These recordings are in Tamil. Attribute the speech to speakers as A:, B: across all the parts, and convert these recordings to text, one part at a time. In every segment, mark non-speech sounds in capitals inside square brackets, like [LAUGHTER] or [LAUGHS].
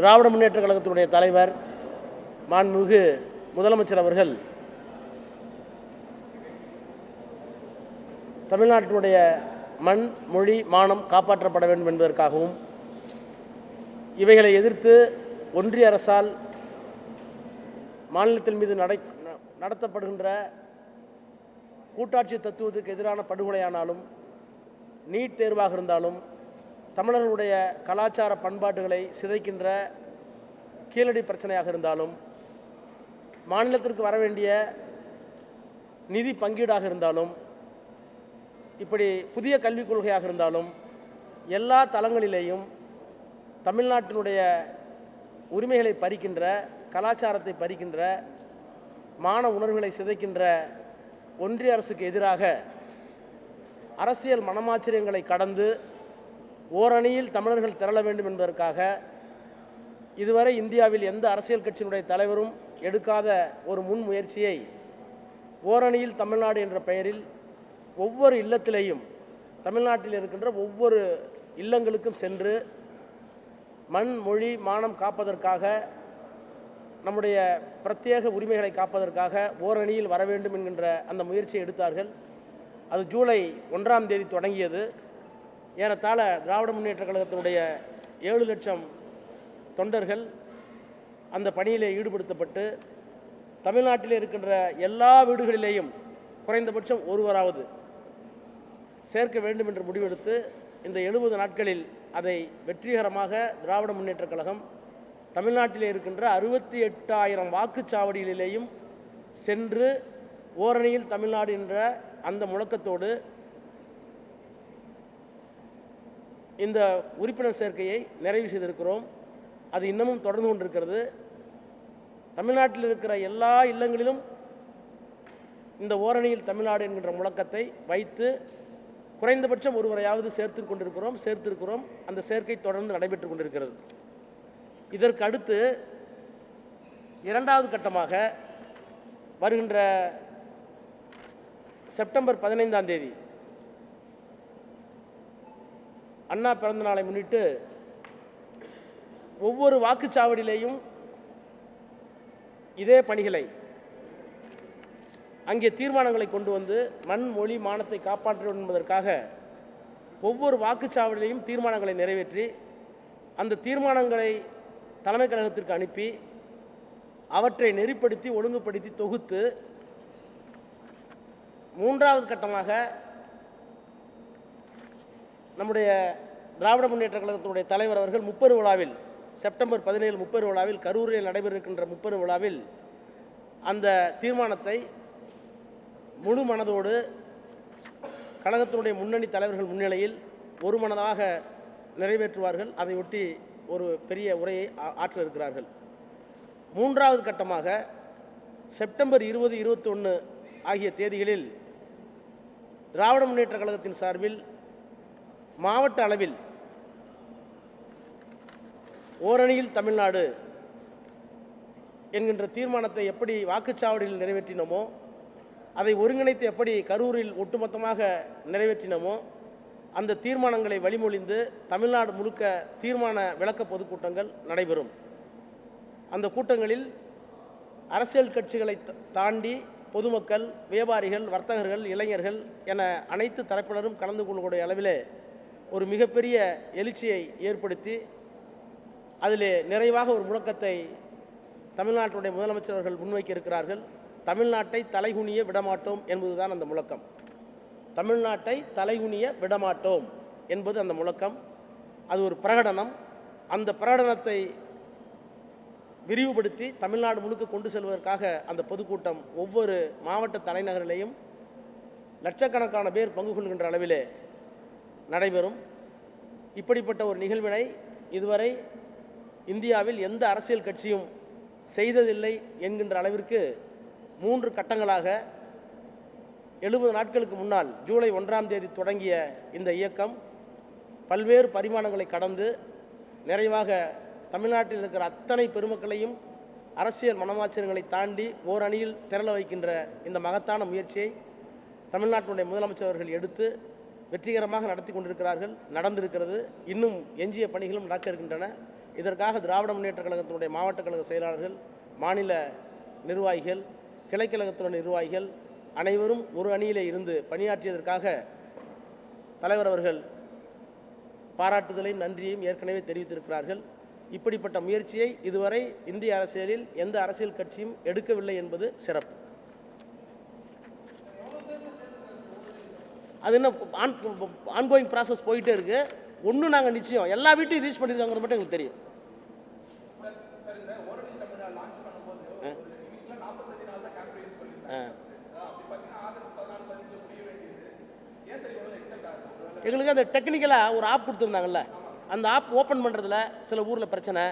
A: திராவிட முன்னேற்ற கழகத்தினுடைய தலைவர் மாண்புமிகு முதலமைச்சர் அவர்கள் தமிழ்நாட்டினுடைய மண் மொழி மானம் காப்பாற்றப்பட வேண்டும் என்பதற்காகவும் இவைகளை எதிர்த்து ஒன்றிய அரசால் மாநிலத்தின் மீது நடை ந- நடத்தப்படுகின்ற கூட்டாட்சி தத்துவத்துக்கு எதிரான படுகொலையானாலும் நீட் தேர்வாக இருந்தாலும் தமிழர்களுடைய கலாச்சார பண்பாட்டுகளை சிதைக்கின்ற கீழடி பிரச்சனையாக இருந்தாலும் மாநிலத்திற்கு வர வேண்டிய நிதி பங்கீடாக இருந்தாலும் இப்படி புதிய கல்விக் கொள்கையாக இருந்தாலும் எல்லா தளங்களிலேயும் தமிழ்நாட்டினுடைய உரிமைகளை பறிக்கின்ற கலாச்சாரத்தை பறிக்கின்ற மான உணர்வுகளை சிதைக்கின்ற ஒன்றிய அரசுக்கு எதிராக அரசியல் மனமாச்சரியங்களை கடந்து ஓரணியில் தமிழர்கள் திரள வேண்டும் என்பதற்காக இதுவரை இந்தியாவில் எந்த அரசியல் கட்சியினுடைய தலைவரும் எடுக்காத ஒரு முன்முயற்சியை ஓரணியில் தமிழ்நாடு என்ற பெயரில் ஒவ்வொரு இல்லத்திலேயும் தமிழ்நாட்டில் இருக்கின்ற ஒவ்வொரு இல்லங்களுக்கும் சென்று மண் மொழி மானம் காப்பதற்காக நம்முடைய பிரத்யேக உரிமைகளை காப்பதற்காக ஓரணியில் வர வேண்டும் என்கின்ற அந்த முயற்சியை எடுத்தார்கள். அது ஜூலை ஒன்றாம் தேதி தொடங்கியது. ஏறத்தாழ திராவிட முன்னேற்ற கழகத்தினுடைய ஏழு லட்சம் தொண்டர்கள் அந்த பணியிலே ஈடுபடுத்தப்பட்டு தமிழ்நாட்டில் இருக்கின்ற எல்லா வீடுகளிலேயும் குறைந்தபட்சம் ஒருவராவது சேர்க்க வேண்டும் என்று முடிவெடுத்து இந்த எழுபது நாட்களில் அதை வெற்றிகரமாக திராவிட முன்னேற்றக் கழகம் தமிழ்நாட்டிலே இருக்கின்ற அறுபத்தி எட்டாயிரம் வாக்குச்சாவடிகளிலேயும் சென்று ஓரணியில் தமிழ்நாடு என்ற அந்த முழக்கத்தோடு இந்த உறுப்பினர் சேர்க்கையை நிறைவு செய்திருக்கிறோம். அது இன்னமும் தொடர்ந்து கொண்டிருக்கிறது. தமிழ்நாட்டில் இருக்கிற எல்லா இல்லங்களிலும் இந்த ஓரணியில் தமிழ்நாடு என்கின்ற முழக்கத்தை வைத்து குறைந்தபட்சம் ஒருவரையாவது சேர்த்து கொண்டிருக்கிறோம் சேர்த்திருக்கிறோம். அந்த சேர்க்கை தொடர்ந்து நடைபெற்று கொண்டிருக்கிறது. இதற்கு அடுத்து இரண்டாவது கட்டமாக வருகின்ற செப்டம்பர் பதினைந்தாம் தேதி அண்ணா பிறந்த நாளை முன்னிட்டு ஒவ்வொரு வாக்குச்சாவடியிலேயும் இதே பணிகளை அங்கே தீர்மானங்களை கொண்டு வந்து மண் மொழி மானத்தை காப்பாற்ற என்பதற்காக ஒவ்வொரு வாக்குச்சாவடியிலையும் தீர்மானங்களை நிறைவேற்றி அந்த தீர்மானங்களை தலைமை கழகத்திற்கு அனுப்பி அவற்றை நெறிப்படுத்தி ஒழுங்குபடுத்தி தொகுத்து மூன்றாவது கட்டமாக நம்முடைய திராவிட முன்னேற்ற கழகத்தினுடைய தலைவர் அவர்கள் முப்பெரு விழாவில் செப்டம்பர் பதினேழு முப்பெரு விழாவில் கரூரில் நடைபெற முப்பது முப்பெரு விழாவில் அந்த தீர்மானத்தை முழு மனதோடு கழகத்தினுடைய முன்னணி தலைவர்கள் முன்னிலையில் ஒரு மனதாக நிறைவேற்றுவார்கள். அதையொட்டி ஒரு பெரிய உரையை ஆ- ஆற்ற இருக்கிறார்கள் மூன்றாவது கட்டமாக செப்டம்பர் இருபது இருபத்தி ஒன்று ஆகிய தேதிகளில் திராவிட முன்னேற்ற கழகத்தின் சார்பில் மாவட்ட அளவில் ஓரணியில் தமிழ்நாடு என்கின்ற தீர்மானத்தை எப்படி வாக்குச்சாவடியில் நிறைவேற்றினோமோ அதை ஒருங்கிணைத்து எப்படி கரூரில் ஒட்டுமொத்தமாக நிறைவேற்றினோமோ அந்த தீர்மானங்களை வழிமொழிந்து தமிழ்நாடு முழுக்க தீர்மான விளக்க பொதுக்கூட்டங்கள் நடைபெறும். அந்த கூட்டங்களில் அரசியல் கட்சிகளை தாண்டி பொதுமக்கள் வியாபாரிகள் வர்த்தகர்கள் இளைஞர்கள் என அனைத்து தரப்பினரும் கலந்து கொள்ளக்கூடிய அளவிலே ஒரு மிகப்பெரிய எழுச்சியை ஏற்படுத்தி அதிலே நிறைவாக ஒரு முழக்கத்தை தமிழ்நாட்டுடைய முதலமைச்சர் அவர்கள் முன்வைக்க இருக்கிறார்கள். தமிழ்நாட்டை தலைகுனிய விடமாட்டோம் என்பதுதான் அந்த முழக்கம். தமிழ்நாட்டை தலைகுனிய விடமாட்டோம் என்பது அந்த முழக்கம். அது ஒரு பிரகடனம். அந்த பிரகடனத்தை விரிவுபடுத்தி தமிழ்நாடு முழுக்க கொண்டு செல்வதற்காக அந்த பொதுக்கூட்டம் ஒவ்வொரு மாவட்ட தலைநகரிலேயும் லட்சக்கணக்கான பேர் பங்கு கொள்கின்ற அளவிலே நடைபெறும். இப்படிப்பட்ட ஒரு நிகழ்வினை இதுவரை இந்தியாவில் எந்த அரசியல் கட்சியும் செய்ததில்லை என்கின்ற அளவிற்கு மூன்று கட்டங்களாக எழுபது நாட்களுக்கு முன்னால் ஜூலை ஒன்றாம் தேதி தொடங்கிய இந்த இயக்கம் பல்வேறு பரிமாணங்களை கடந்து நிறைவாக தமிழ்நாட்டில் இருக்கிற அத்தனை பெருமக்களையும் அரசியல் மனமாச்சரியங்களை தாண்டி ஓரணியில் திரள வைக்கின்ற இந்த மகத்தான முயற்சியை தமிழ்நாட்டினுடைய முதலமைச்சர் அவர்கள் எடுத்து வெற்றிகரமாக நடத்தி கொண்டிருக்கிறார்கள் நடந்திருக்கிறது. இன்னும் எஞ்சிய பணிகளும் நடக்க இருக்கின்றன இதற்காக திராவிட முன்னேற்றக் கழகத்தினுடைய மாவட்ட கழக செயலாளர்கள் மாநில நிர்வாகிகள் கிளைக்கழகத்துடைய நிர்வாகிகள் அனைவரும் ஒரு அணியிலே இருந்து பணியாற்றியதற்காக தலைவர் அவர்கள் பாராட்டுதலையும் நன்றியையும் ஏற்கனவே தெரிவித்திருக்கிறார்கள். இப்படிப்பட்ட முயற்சியை இதுவரை இந்திய அரசியலில் எந்த அரசியல் கட்சியும் எடுக்கவில்லை என்பது சிறப்பு. அது என்ன ஆன் ஆன்கோயிங் ப்ராசஸ் போயிட்டே இருக்கு. ஒன்றும் நாங்கள் நிச்சயம் எல்லா வீட்டையும் ரீச் பண்ணியிருக்காங்கிறது மட்டும் எங்களுக்கு தெரியும். எங்களுக்கு அந்த டெக்னிக்கலாக ஒரு ஆப் கொடுத்துருந்தாங்கல்ல. அந்த ஆப் ஓப்பன் பண்ணுறதுல சில ஊரில் பிரச்சனை.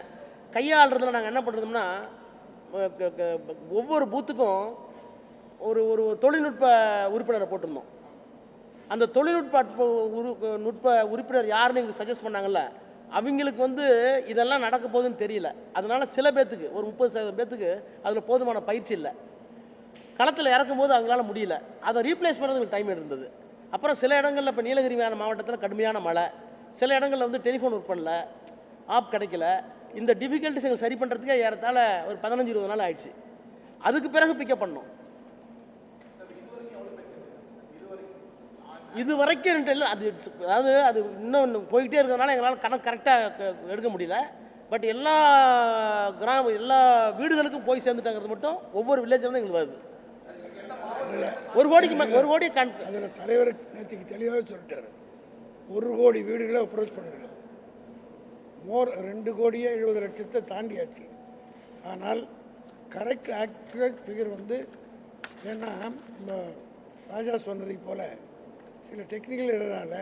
A: கையாளுறதுல நாங்கள் என்ன பண்ணுறோம்னா ஒவ்வொரு பூத்துக்கும் ஒரு ஒரு தொழில்நுட்ப உறுப்பினரை போட்டிருந்தோம். அந்த தொழில்நுட்ப உரு நுட்ப உறுப்பினர் யாருன்னு எங்களுக்கு சஜஸ்ட் பண்ணாங்கல்ல அவங்களுக்கு வந்து இதெல்லாம் நடக்க போகுதுன்னு தெரியல. அதனால் சில பேர்த்துக்கு ஒரு முப்பது சதவீதம் பேர்த்துக்கு அதில் போதுமான பயிற்சி இல்லை. களத்தில் இறக்கும்போது அவங்களால முடியல. அதை ரீப்ளேஸ் பண்ணுறதுக்கு டைம் இருந்தது. அப்புறம் சில இடங்களில் இப்போ நீலகிரி மாவட்டத்தில் கடுமையான மழை. சில இடங்களில் வந்து டெலிஃபோன் ஒர்க் பண்ணல. ஆப் கிடைக்கல. இந்த டிஃபிகல்ட்டிஸ் எங்களுக்கு சரி பண்ணுறதுக்கே ஏறத்தாழ ஒரு பதினஞ்சு இருபது நாள் ஆயிடுச்சு. அதுக்கு பிறகு பிக்கப் பண்ணோம். இது வரைக்கும் இல்லை. அது அதாவது அது இன்னும் போய்கிட்டே இருக்கிறதுனால எங்களால் கணக்கு கரெக்டாக எடுக்க முடியல. பட் எல்லா கிராம எல்லா வீடுகளுக்கும் போய் சேர்ந்துட்டாங்கிறது மட்டும் ஒவ்வொரு வில்லேஜ்லேருந்து எங்களுக்கு வருது. ஒரு கோடிக்கு ஒரு கோடி கண்
B: அதில் தலைவர் நேற்றுக்கு தெளிவாக சொல்லிட்டார். ஒரு கோடி வீடுகளை அப்ரோச் பண்ணிருக்கோம். மோர் ரெண்டு கோடியே எழுபது லட்சத்தை தாண்டியாச்சு. ஆனால் கரெக்ட் ஆக்சுவல் ஃபிகர் வந்து ஏன்னா நம்ம ராஜா சொன்னதை போல் சில டெக்னிக்கல் இதனால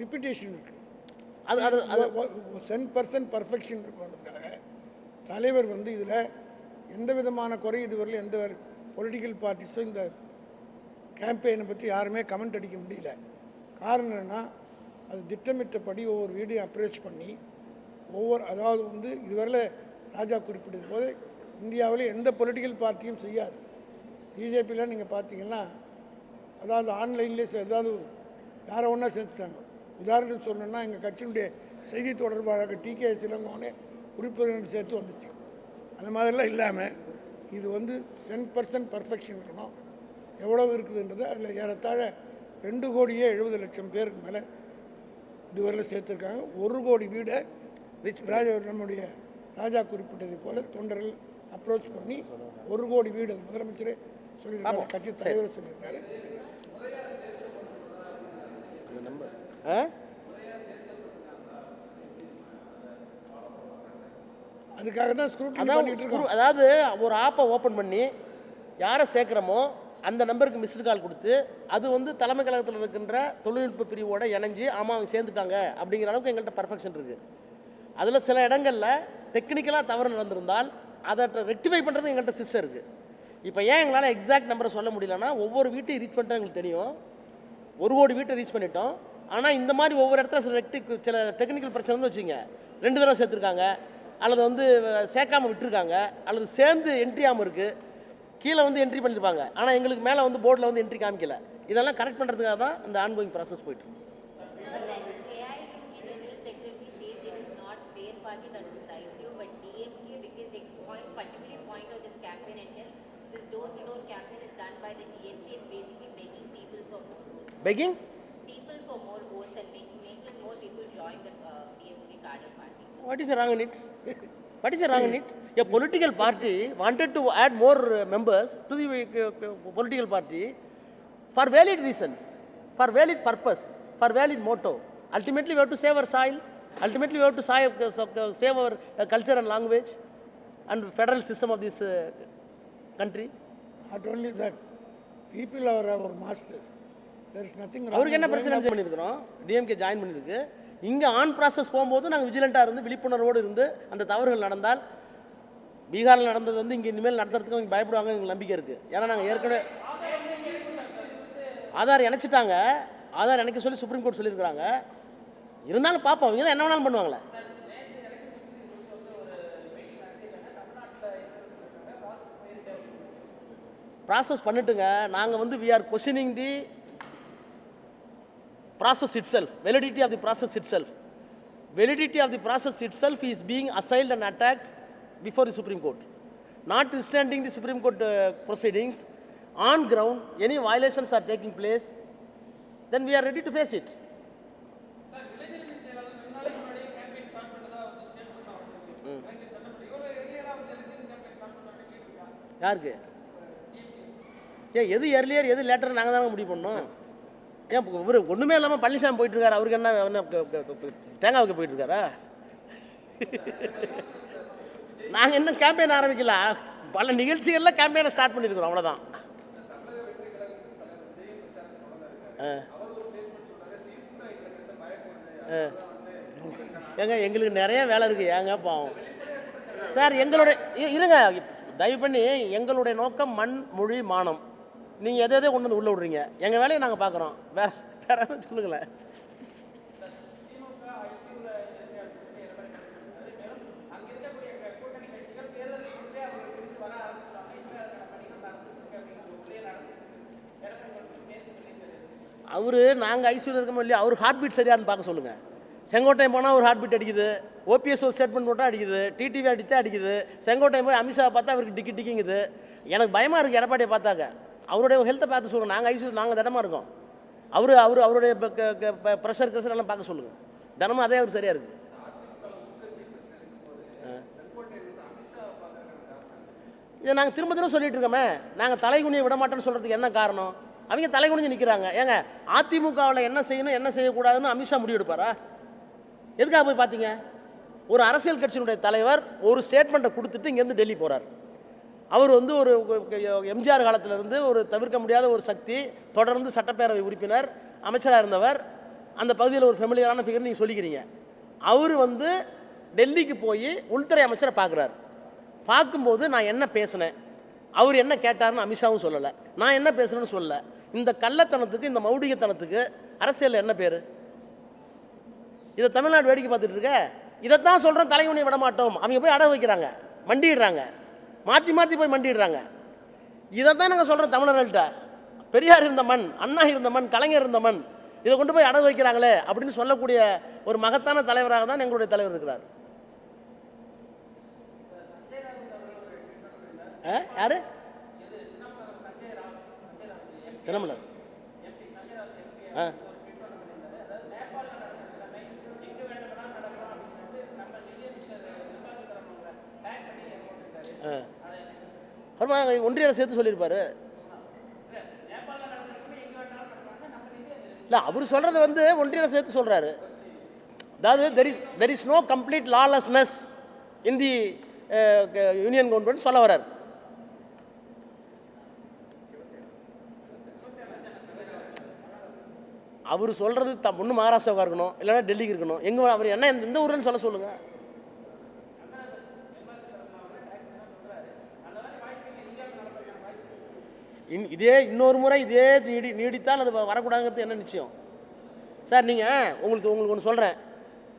B: ரிப்பிட்டேஷன் இருக்குது
A: அது அது அது
B: சென் பர்சன்ட் பர்ஃபெக்ஷன் இருக்கிறதுக்காக தலைவர் வந்து இதில் எந்த விதமான குறை இதுவரையிலும் எந்த பொலிட்டிக்கல் பார்ட்டிஸும் இந்த கேம்பெயினை பற்றி யாருமே கமெண்ட் அடிக்க முடியல. காரணம் என்னென்னா அது திட்டமிட்டபடி ஒவ்வொரு வீடையும் அப்ரோச் பண்ணி ஒவ்வொரு அதாவது வந்து இதுவரையில் ராஜா குறிப்பிட்டது போது இந்தியாவில் எந்த பொலிட்டிக்கல் பார்ட்டியும் செய்யாது. பிஜேபியில் நீங்கள் பார்த்தீங்கன்னா அதாவது ஆன்லைன்லேயே ஏதாவது யாரை ஒன்றா சேர்த்துட்டாங்க. உதாரணத்துக்கு சொல்லணும்னா எங்கள் கட்சியினுடைய செய்தி தொடர்பாளர் டிகே சிலங்கோனே உறுப்பினர்கள் சேர்த்து வந்துச்சு. அந்த மாதிரிலாம் இல்லாமல் இது வந்து டென் பர்சன்ட் பர்ஃபெக்ஷன் இருக்கணும். எவ்வளவு இருக்குதுன்றது அதில் ஏறத்தாழ ரெண்டு கோடியே எழுபது லட்சம் பேருக்கு மேலே இதுவரையில் சேர்த்துருக்காங்க. ஒரு கோடி வீடை விச் ராஜா நம்முடைய ராஜா குறிப்பிட்டது போல் தொண்டர்கள் அப்ரோச் பண்ணி ஒரு கோடி வீடு முதலமைச்சரே சொல்லியிருக்காரு கட்சி தலைவர் சொல்லியிருக்காரு
A: அந்த நம்பர் ஆ?
B: அதுக்காக தான் ஸ்க்ரூட்னி
A: அதான்
B: பண்ணிட்டு இருக்கோம்.
A: screw- அதாவது ஒரு ஆப்பை ஓப்பன் பண்ணி யாரை சேர்க்குறோமோ அந்த நம்பருக்கு மிஸ்டு கால் கொடுத்து அது வந்து தலைமை கழகத்தில் இருக்கின்ற தொழில்நுட்ப பிரிவோட இணைஞ்சு ஆமாம் அவங்க சேர்ந்துட்டாங்க அப்படிங்கிற அளவுக்கு எங்கள்கிட்ட பர்ஃபெக்ஷன் இருக்குது அதில் சில இடங்களில் டெக்னிக்கலாக தவறு நடந்திருந்தால் அதை ரெக்டிஃபை பண்ணுறது எங்கள்கிட்ட சிஸ்டம் இருக்குது இப்போ ஏன் எங்களால் எக்ஸாக்ட் நம்பரை சொல்ல முடியலன்னா ஒவ்வொரு வீட்டையும் ரீச் பண்ணிட்டா எங்களுக்கு தெரியும். ஒரு கோடி வீட்டை ரீச் பண்ணிட்டோம். ஆனால் இந்த மாதிரி ஒவ்வொரு இடத்துல சில டெக்டிக் சில டெக்னிக்கல் பிரச்சனை வந்து வச்சுங்க ரெண்டு தடவை சேர்த்துருக்காங்க. அல்லது வந்து சேர்க்காம விட்டுருக்காங்க. அல்லது சேர்ந்து என்ட்ரி ஆகாமல் இருக்குது கீழே வந்து என்ட்ரி பண்ணியிருப்பாங்க ஆனால் எங்களுக்கு மேலே வந்து போர்டில் வந்து என்ட்ரி காமிக்கல. இதெல்லாம் கரெக்ட் பண்ணுறதுக்காக தான் இந்த ஆன்கோயிங் ப்ராசஸ்
C: போயிட்டுருக்கு Begging? People for more votes and making, more people join the uh, PSP cadre party.
A: What is wrong in it? [LAUGHS] what is wrong in it? A political party wanted to add more uh, members to the uh, political party for valid reasons, for valid purpose, for valid motto. Ultimately, we have to save our soil. Ultimately, we have to save our culture and language and federal system of this country.
B: Not only that, people are our masters.
A: அவருக்கு என்ன பிரச்சனை பண்ணியிருக்கிறோம் டிஎம்கே ஜாயின் பண்ணியிருக்கு இங்கே ஆன் ப்ராசஸ் போகும்போது நாங்கள் விஜிலண்ட்டாக இருந்து விழிப்புணர்வோடு இருந்து அந்த தவறுகள் நடந்தால் பீகாரில் நடந்தது வந்து இங்கே இனிமேல் நடத்துறதுக்கு அவங்க பயப்படுவாங்க எங்களுக்கு நம்பிக்கை இருக்குது ஏன்னா நாங்கள் ஏற்கனவே ஆதார் இணைச்சிட்டாங்க. ஆதார் இணைக்க சொல்லி சுப்ரீம் கோர்ட் சொல்லியிருக்கிறாங்க. இருந்தாலும் பார்ப்போம். அவங்க தான் என்ன வேணாலும் பண்ணுவாங்களே. ப்ராசஸ் பண்ணிட்டுங்க. நாங்கள் வந்து we are questioning the process itself validity of the process itself validity of the process itself is being assailed and attacked before the Supreme Court. Notwithstanding the Supreme Court uh, proceedings, on ground, any violations are taking place, then we are ready to face it. ம். யாருக்கு ஏன் எது எர்லியர் எது லேட்டர் நாங்கள் தானே முடிவு பண்ணோம் ஏன் இவர் ஒன்றுமே இல்லாமல் பழனிசாமி போயிட்டு இருக்காரு அவருக்கு என்ன என்ன க- போயிட்டு இருக்காரா நாங்கள் இன்னும் கேம்பெயின் ஆரம்பிக்கல. பல நிகழ்ச்சிகளில் கேம்பெயினை ஸ்டார்ட் பண்ணியிருக்கிறோம் அவ்வளோதான் ஆ. ஆ. ஏங்க எங்களுக்கு நிறைய வேலை இருக்குது ஏங்க பாவம். சார் எங்களுடைய இ- இருங்க தயவு பண்ணி எங்களுடைய நோக்கம் மண் மொழி மானம். நீங்கள் எதை எதை கொண்டு வந்து உள்ளே விட்றீங்க. எங்கள் வேலையை நாங்கள் பார்க்குறோம். வேற வேற எதுவும் சொல்லுங்களேன். அவர் நாங்கள் ஐசியூவில் இருக்கோமோ இல்லையா அவர் ஹார்ட் பீட் சரியான்னு பார்க்க சொல்லுங்கள் செங்கோட்டையன் போனால் ஒரு ஹார்ட் பீட் அடிக்குது ஓபிஎஸ் ஒரு ஸ்டேட்மெண்ட் போட்டால் அடிக்குது. டிடிவி அடித்தா அடிக்குது. செங்கோட்டையன் போய் அமித்ஷா பார்த்தா அவருக்கு டிக்கி டிக்கிங்குது. எனக்கு பயமாக இருக்குது எடப்பாடியை பார்த்தாக்க. அவருடைய ஹெல்த்தை பார்த்து சொல்லுங்கள் நாங்கள் ஐசியூ நாங்கள் தினமாக இருக்கோம். அவர் அவர் அவருடைய ப்ரெஷர் ப்ரெஷர் எல்லாம் பார்க்க சொல்லுங்கள் தினமும் அதே அவர் சரியாக இருக்குது இதை நாங்கள் திரும்ப திரும்ப சொல்லிட்டு இருக்கோமே. நாங்கள் தலைகுனியை விட மாட்டோம்னு சொல்கிறதுக்கு என்ன காரணம்? அவங்க தலைகுனிஞ்சு நிற்கிறாங்க ஏங்க அதிமுகவில் என்ன செய்யணும் என்ன செய்யக்கூடாதுன்னு அமித்ஷா முடிவெடுப்பாரா எதுக்காக போய் பார்த்தீங்க? ஒரு அரசியல் கட்சியினுடைய தலைவர் ஒரு ஸ்டேட்மெண்ட்டை கொடுத்துட்டு இங்கேருந்து டெல்லி போகிறார் அவர் வந்து ஒரு எம்ஜிஆர் காலத்திலிருந்து ஒரு தவிர்க்க முடியாத ஒரு சக்தி தொடர்ந்து சட்டப்பேரவை உறுப்பினர் அமைச்சராக இருந்தவர். அந்த பகுதியில் ஒரு ஃபெமிலியரான ஃபிகர் நீங்கள் சொல்லிக்கிறீங்க. அவர் வந்து டெல்லிக்கு போய் உள்துறை அமைச்சரை பார்க்குறாரு பார்க்கும்போது நான் என்ன பேசினேன்? அவர் என்ன கேட்டாருன்னு அமித்ஷாவும் சொல்லலை. நான் என்ன பேசுனேன்னு சொல்லலை. இந்த கள்ளத்தனத்துக்கு இந்த மௌடிகத்தனத்துக்கு அரசியலில் என்ன பேர்? இதை தமிழ்நாடு வேடிக்கை பார்த்துட்டு இருக்க? இதைத்தான் சொல்கிறோம் தலைவனை விட மாட்டோம் அவங்க போய் அடகு வைக்கிறாங்க மண்டிடுறாங்க மாற்றி மாற்றி போய் மண்டிடுறாங்க. இதை தான் நாங்கள் சொல்கிறோம் தமிழர்கள்ட்ட. பெரியார் இருந்த மண் அண்ணா இருந்த மண் கலைஞர் இருந்த மண் இதை கொண்டு போய் அடகு வைக்கிறாங்களே அப்படின்னு சொல்லக்கூடிய ஒரு மகத்தான தலைவராக தான் எங்களுடைய தலைவர் இருக்கிறார். ஆ? யாரு? தினமலர் ஆ. அப்புறமா ஒன்றிய அரசு சேர்த்து சொல்லியிருப்பாரு. இல்லை அவர் சொல்கிறது வந்து ஒன்றிய அரசு சேர்த்து சொல்கிறாரு அதாவது there is there is no complete lawlessness in the union government சொல்ல வர்றார். அவர் சொல்கிறது த ஒன்று மகாராஷ்டிராவுக்கு இருக்கணும் இல்லைன்னா டெல்லிக்கு இருக்கணும். எங்கே அவர் என்ன இந்த- இந்த ஊருன்னு சொல்ல சொல்லுங்கள் இன் இதே இன்னொரு முறை இதே நீடி நீடித்தால் அது வ- வரக்கூடாதுங்கிறது என்ன நிச்சயம்? சார் நீங்கள் உங்களுக்கு உங்களுக்கு ஒன்று சொல்கிறேன்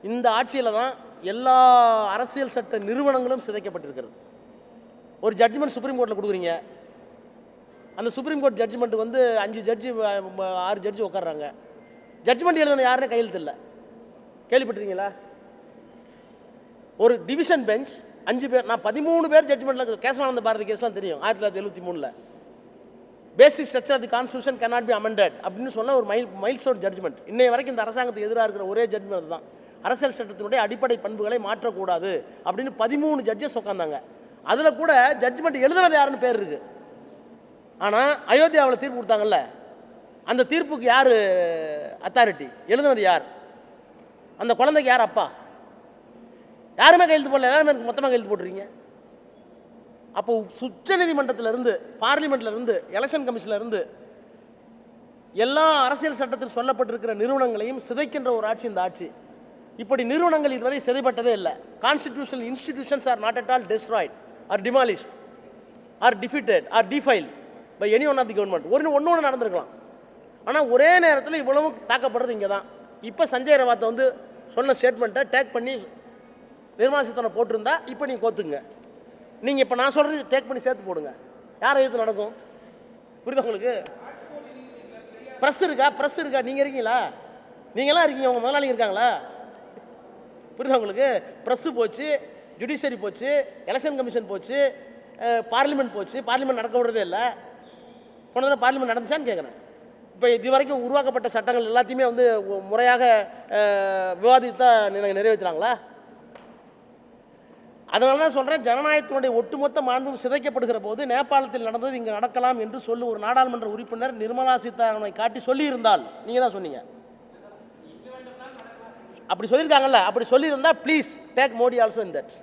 A: இந்த ஆட்சியில் தான் எல்லா அரசியல் சட்ட நிறுவனங்களும் சிதைக்கப்பட்டிருக்கிறது. ஒரு ஜட்ஜ்மெண்ட் சுப்ரீம் கோர்ட்டில் கொடுக்குறீங்க. அந்த சுப்ரீம் கோர்ட் ஜட்ஜ்மெண்ட் வந்து அஞ்சு ஜட்ஜி ஆறு ஜட்ஜி உட்காடுறாங்க ஜட்ஜ்மெண்ட் எழுதின யாருன்னு கையெழுத்து இல்லை. கேள்விப்பட்டிருக்கீங்களா? ஒரு டிவிஷன் பெஞ்ச் அஞ்சு பேர் நான் பதிமூணு பேர் ஜட்ஜ்மெண்ட்டில் கேசவானந்த பாரதி கேஸ்லாம் தெரியும். ஆயிரத்தி தொள்ளாயிரத்தி எழுபத்தி மூணில். Basic structure of the constitution cannot be amended அப்படின்னு சொன்ன ஒரு மைல் மைல் ஸ்டோன் ஜட்ஜ்மெண்ட் இன்னைய வரைக்கும் இந்த அரசாங்கத்துக்கு எதிராக இருக்கிற ஒரே ஜட்ஜ்மெண்ட் தான் அரசியல் சட்டத்தினுடைய அடிப்படை பண்புகளை மாற்றக்கூடாது அப்படின்னு பதிமூணு ஜட்ஜஸ் உட்காந்தாங்க அதில் கூட ஜட்ஜ்மெண்ட் எழுதுனது யாருன்னு பேர் இருக்குது ஆனால் அயோத்தியாவில் தீர்ப்பு கொடுத்தாங்கல்ல? அந்த தீர்ப்புக்கு யார் அத்தாரிட்டி எழுதுனது யார்? அந்த குழந்தைக்கு யார் அப்பா? யாருமே கையெழுத்து போடல. எல்லாருமே மொத்தமாக கையெழுத்து போட்டுருக்கீங்க. அப்போ சுற்ற நீதிமன்றத்திலிருந்து இருந்து இருந்து எலெக்ஷன் கமிஷன்லேருந்து எல்லா அரசியல் சட்டத்தில் சொல்லப்பட்டிருக்கிற நிறுவனங்களையும் சிதைக்கின்ற ஒரு ஆட்சி இந்த ஆட்சி. இப்படி நிறுவனங்கள் இதுவரை சிதைப்பட்டதே இல்லை. Constitutional institutions are not at all destroyed or demolished or defeated or defiled by any one of the government ஒன்று ஒன்று ஒன்று நடந்திருக்கலாம். ஆனால் ஒரே நேரத்தில் இவ்வளவும் தாக்கப்படுறது இங்கே தான் இப்போ சஞ்சய் ரவாத்தை வந்து சொன்ன ஸ்டேட்மெண்ட்டை டேக் பண்ணி நிர்மலா சீதாராமன் போட்டிருந்தா இப்போ நீங்கள் கோத்துங்க. நீங்கள் இப்போ நான் சொல்கிறது டேக் பண்ணி சேர்த்து போடுங்க. யார் எதிர்த்து நடக்கும்? புரியுதா உங்களுக்கு? ப்ரெஸ் இருக்கா? ப்ரெஸ் இருக்கா? நீங்கள் இருக்கீங்களா? நீங்களாம் இருக்கீங்க உங்கள் முதலாளி இருக்காங்களா? புரியுதா உங்களுக்கு? ப்ரெஸ்ஸு போச்சு ஜுடிஷியரி போச்சு எலெக்ஷன் கமிஷன் போச்சு பார்லிமெண்ட் போச்சு. பார்லிமெண்ட் நடக்க விடுறதே இல்லை. போன தடவை பார்லிமெண்ட் நடந்துச்சான்னு கேட்குறேன் இப்போ இது வரைக்கும் உருவாக்கப்பட்ட சட்டங்கள் எல்லாத்தையுமே வந்து முறையாக அஹ், விவாதித்து தான் நிறைவேற்றுறாங்களா? அதனால தான் சொல்கிறேன் ஜனநாயகத்தினுடைய ஒட்டுமொத்த மாண்பும் சிதைக்கப்படுகிற போது நேபாளத்தில் நடந்தது இங்கே நடக்கலாம் என்று சொல்லி ஒரு நாடாளுமன்ற உறுப்பினர் நிர்மலா சீதாராமனை காட்டி சொல்லியிருந்தால். நீங்கள் தான் சொன்னீங்க. அப்படி சொல்லியிருக்காங்கல்ல அப்படி சொல்லியிருந்தா please take Modi also in that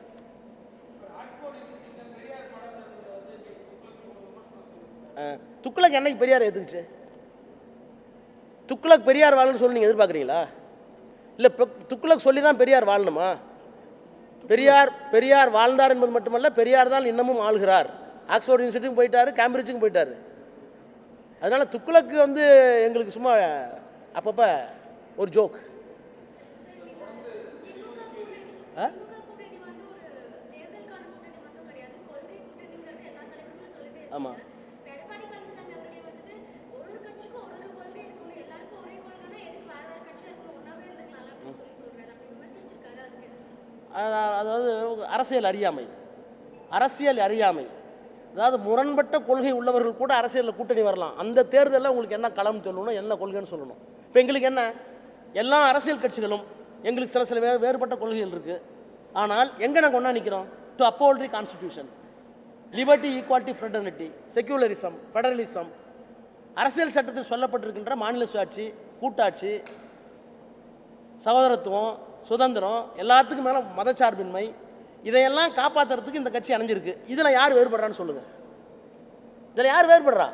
A: Thuglak என்னைக்கு பெரியார் எதுக்குச்சு துக்ளக் பெரியார் வாழணும்னு சொல்லி நீங்கள் எதிர்பார்க்குறீங்களா? இல்லை துக்ளக் சொல்லி தான் பெரியார் வாழணுமா? பெரியார் பெரியார் வாழ்ந்தார் என்பது மட்டுமல்ல பெரியார் தான் இன்னமும் ஆள்கிறார். ஆக்ஸ்போர்ட் யூனிவர்சிட்டியும் போயிட்டார் கேம்பிரிட்ஜுக்கும் போயிட்டார். அதனால் துக்குளக்கு வந்து எங்களுக்கு சும்மா அப்பப்போ ஒரு ஜோக். ஆ
D: கூட்டணி வந்து ஒரு தேர்தலுக்கான கூட்டணி மட்டும் கிடையாது கொள்கை கூட்டணிங்கிறது எல்லா தலைவர்களும் சொல்லிட்டே இருக்காங்க.
A: ஆமாம்
D: இப்ப எடப்பாடி பழனிசாமி அவர்கள் வந்துட்டு ஒரு ஒரு கட்சிக்கும் ஒரு ஒரு கொள்கை இருக்கணும் எல்லாருக்கும் ஒரே கொள்கைனா எதுக்கு வேற வேற கட்சியா இருக்கணும் ஒன்னாவே இருந்துக்கலாம் அப்படின்னு சொல்லி சொல்றாரு அப்படி விமர்சிச்சிருக்காரு அதுக்கு என்ன சொல்றீங்க?
A: அத- அதாவது அரசியல் அறியாமை. அரசியல் அறியாமை. அதாவது முரண்பட்ட கொள்கை உள்ளவர்கள் கூட அரசியலில் கூட்டணி வரலாம். அந்த தேர்தலில் உங்களுக்கு என்ன களம் சொல்லணும் என்ன கொள்கைன்னு சொல்லணும். இப்போ எங்களுக்கு என்ன? எல்லா அரசியல் கட்சிகளும் எங்களுக்கு சில சில வே வேறுபட்ட கொள்கைகள் இருக்குது ஆனால் எங்கே நாங்கள் ஒன்றா நிற்கிறோம் to uphold the constitution liberty equality fraternity secularism federalism அரசியல் சட்டத்தில் சொல்லப்பட்டிருக்கின்ற மாநில சுயாட்சி கூட்டாட்சி சகோதரத்துவம் சுதந்திரம் எல்லாத்துக்கும் மேலே மதச்சார்பின்மை இதையெல்லாம் காப்பாற்றுறதுக்கு இந்த கட்சி அணைஞ்சிருக்கு. இதில் யார் வேறுபடுறான்னு சொல்லுங்கள் இதில் யார் வேறுபடுறா?